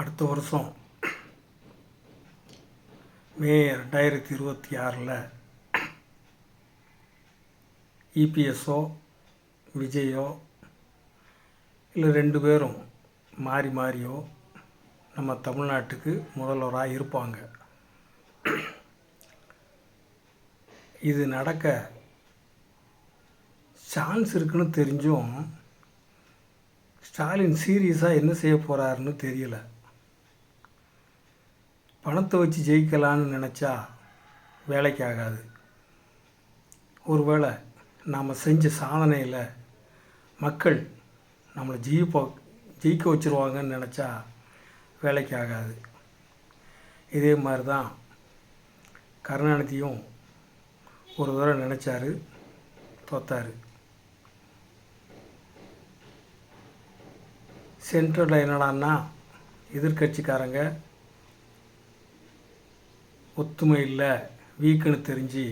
அடுத்த வருஷம். மே ரெண்டாயிரத்தி இருபத்தி ஆறில் இபிஎஸ்ஓ விஜயோ இல்லை ரெண்டு பேரும் மாறி மாறியோ நம்ம தமிழ்நாட்டுக்கு முதல்வராக இருப்பாங்க. இது நடக்க சான்ஸ் இருக்குன்னு தெரிஞ்சும் ஸ்டாலின் சீரியஸாக என்ன செய்ய போகிறாருன்னு தெரியலை. பணத்தை வச்சு ஜெயிக்கலான்னு நினச்சா வேலைக்கு ஆகாது ஒருவேளை நாம் செஞ்ச சாதனையில் மக்கள் நம்மளை ஜெயிப்போ ஜெயிக்க வச்சுருவாங்கன்னு நினச்சா வேலைக்கு ஆகாது இதே மாதிரி தான் கருணாநிதியும் ஒரு தடவை நினச்சாரு தோத்தார். சென்ட்ரலில் என்னடான்னா எதிர்கட்சிக்காரங்க ஒத்துமை இல்லை வீக்குன்னு தெரிஞ்சு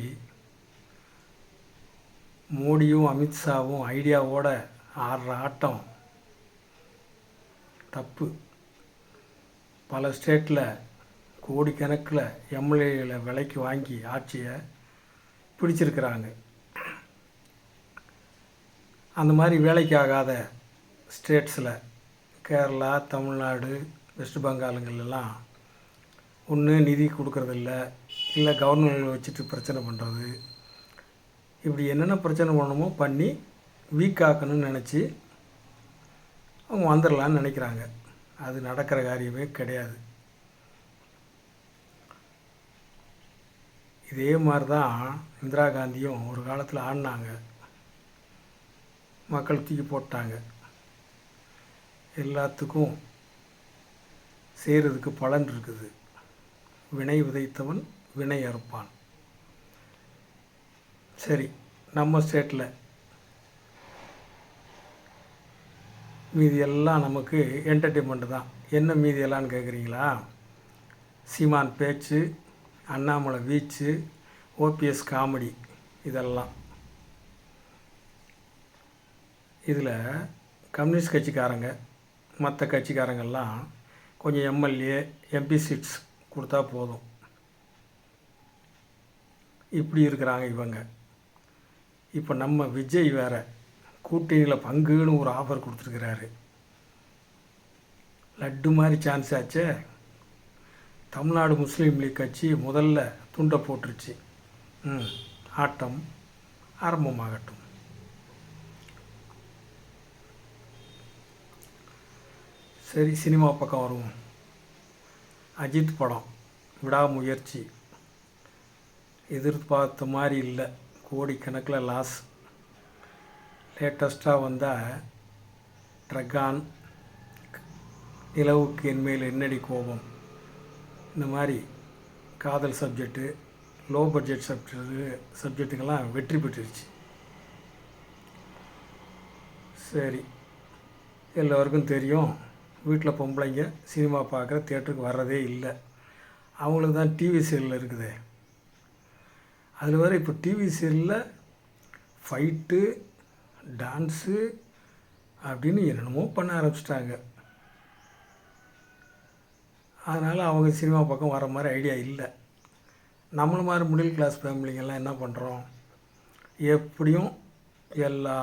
மோடியும் அமித்ஷாவும் ஐடியாவோட ஆடுற ஆட்டம் தப்பு. பல ஸ்டேட்டில் கோடிக்கணக்கில் எம்எல்ஏகளை விலைக்கு வாங்கி ஆட்சியை பிடிச்சிருக்கிறாங்க. அந்த மாதிரி வேலைக்கு ஆகாத ஸ்டேட்ஸில் கேரளா தமிழ்நாடு வெஸ்ட் பெங்காலுங்களெல்லாம் ஒன்று நிதி கொடுக்கறதில்ல. இல்லை கவர்மெண்ட் வச்சுட்டு பிரச்சனை பண்ணுறது இப்படி என்னென்ன பிரச்சனை பண்ணணுமோ பண்ணி வீக் ஆக்கணும்னு நினச்சி அவங்க வந்துடலான்னு நினைக்கிறாங்க. அது நடக்கிற காரியமே கிடையாது. இதே மாதிரி தான் இந்திரா காந்தியும் ஒரு காலத்தில் ஆடினாங்க. மக்கள் தூக்கி போட்டாங்க. எல்லாத்துக்கும் செய்கிறதுக்கு பலன் இருக்குது. வினை விதைத்தவன் வினை அறுப்பான். சரி நம்ம ஸ்டேட்டில் மீதி எல்லாம் நமக்கு என்டர்டெயின்மெண்ட்டு தான். என்ன மீதி எல்லாம்னு கேட்குறீங்களா சீமான் பேச்சு அண்ணாமலை வீச்சு ஓபிஎஸ் காமெடி இதெல்லாம். இதில் கம்யூனிஸ்ட் கட்சிக்காரங்க மற்ற கட்சிக்காரங்கள்லாம் கொஞ்சம் எம்எல்ஏ எம்பி சீட்ஸ் கொடுத்தா போதும். இப்படி இருக்கிறாங்க இவங்க. இப்போ நம்ம விஜய் வேற கூட்டணியில் பங்குன்னு ஒரு ஆஃபர் கொடுத்துருக்கிறாரு. லட்டு மாதிரி சான்ஸ் ஆச்சே. தமிழ்நாடு முஸ்லீம் லீக் கட்சி முதல்ல துண்டை போட்டுருச்சு. ம் ஆட்டம் ஆரம்பமாகட்டும். சரி சினிமா பக்கம் வருவோம். அஜித் படம் விடாமுயற்சி. எதிர்பார்த்த மாதிரி இல்லை. கோடிக்கணக்கில் லாஸ் லேட்டஸ்ட்டாக வந்தால் ட்ரகான் நிலவுக்கு என்மேல் என்னடி கோபம்? இந்த மாதிரி காதல் சப்ஜெக்ட்டு லோ பட்ஜெட் சப்ஜெக்டு சப்ஜெக்ட்டுக்கெல்லாம் வெற்றி பெற்றுருச்சு. சரி. எல்லோருக்கும் தெரியும் வீட்டில் பொம்பளைங்க சினிமா பார்க்குற தேட்டருக்கு வர்றதே இல்லை. அவங்களுக்கு தான் டிவி சீரியல் இருக்குது. அதில் வேறு இப்போ டிவி சீரியலில் ஃபைட்டு டான்ஸு அப்படின்னு என்னென்னமோ பண்ண ஆரம்பிச்சிட்டாங்க. அதனால் அவங்க சினிமா பக்கம் வர மாதிரி ஐடியா இல்லை. நம்மள மாதிரி மிடில் கிளாஸ் ஃபேமிலிங்கெல்லாம் என்ன பண்ணுறோம் எப்படியும் எல்லா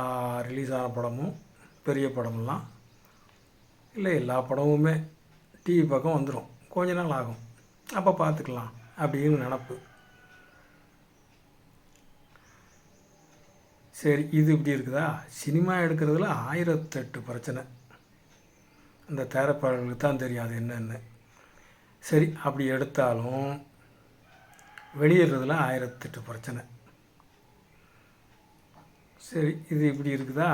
ரிலீஸ் ஆன படமும் பெரிய படமெல்லாம் இல்லை எல்லா படமுமே டிவி பக்கம் வந்துடும் கொஞ்ச நாள் ஆகும். அப்போ பார்த்துக்கலாம் அப்படின்னு நினப்பு. சரி இது இப்படி இருக்குதா? சினிமா எடுக்கிறதுல ஆயிரத்தெட்டு பிரச்சனை. அந்த தயாரிப்பாளர்களுக்கு தான் தெரியும் அது என்னென்னு. சரி அப்படி எடுத்தாலும் வெளியிடுறதுல ஆயிரத்தெட்டு பிரச்சனை. சரி இது இப்படி இருக்குதா?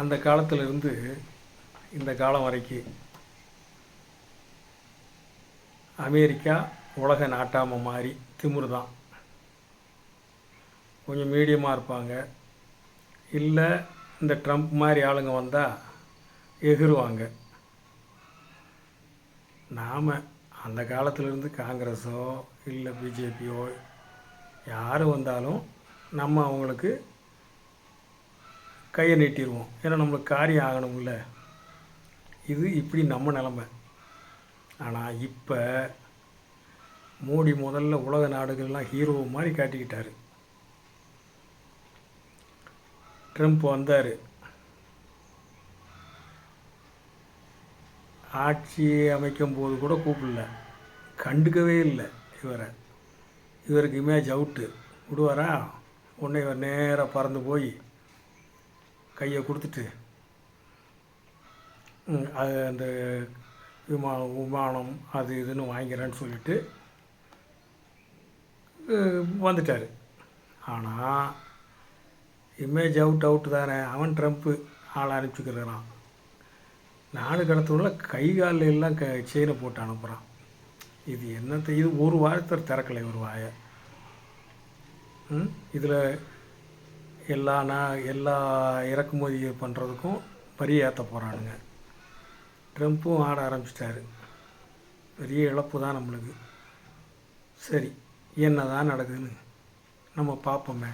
அந்த காலத்திலிருந்து இந்த காலம் வரைக்கும் அமெரிக்கா உலக நாட்டாமல் மாறி திமுரு தான் கொஞ்சம் மீடியமாக இருப்பாங்க. இல்லை இந்த ட்ரம்ப் மாதிரி ஆளுங்க வந்தால் எகிருவாங்க. நாம் அந்த காலத்திலேருந்து காங்கிரஸோ இல்லை பிஜேபியோ யார் வந்தாலும் நம்ம அவங்களுக்கு கையை நீட்டிடுவோம் ஏன்னா நம்மளுக்கு காரியம் ஆகணும்ல. இது இப்படி நம்ம நிலமை. ஆனால் இப்போ மோடி முதல்ல உலக நாடுகள்லாம் ஹீரோ மாதிரி காட்டிக்கிட்டார். ட்ரம்ப் வந்தார். ஆட்சி அமைக்கும் போது கூட கூப்பிடல. கண்டுக்கவே இல்லை இவரை. இவருக்கு இமேஜ் அவுட்டு விடுவாரா? உடனே இவர் நேராக பறந்து போய் கையை கொடுத்துட்டு அது அந்த விமான விமானம் அது இதுன்னு வாங்கிறேன்னு சொல்லிட்டு வந்துட்டார். ஆனால் இமேஜ் அவுட் அவுட் தானே. அவன் ட்ரம்ப்பு ஆள் அனுப்பிச்சுக்கிறான் நாடு கடத்தவுள்ள கை காலில் எல்லாம் க செயினை போட்டு அனுப்புகிறான் இது என்னத்தை இது ஒரு வாரத்தர் திறக்கலை ஒரு வாயை. இதில் எல்லா நான் எல்லா இறக்குமதி பண்ணுறதுக்கும் வரி ஏற்ற போகிறானுங்க ட்ரம்ப்பும் ஆட ஆரம்பிச்சிட்டாரு. பெரிய இழப்பு தான் நம்மளுக்கு. சரி என்ன தான் நடக்குதுன்னு நம்ம பார்ப்போமே.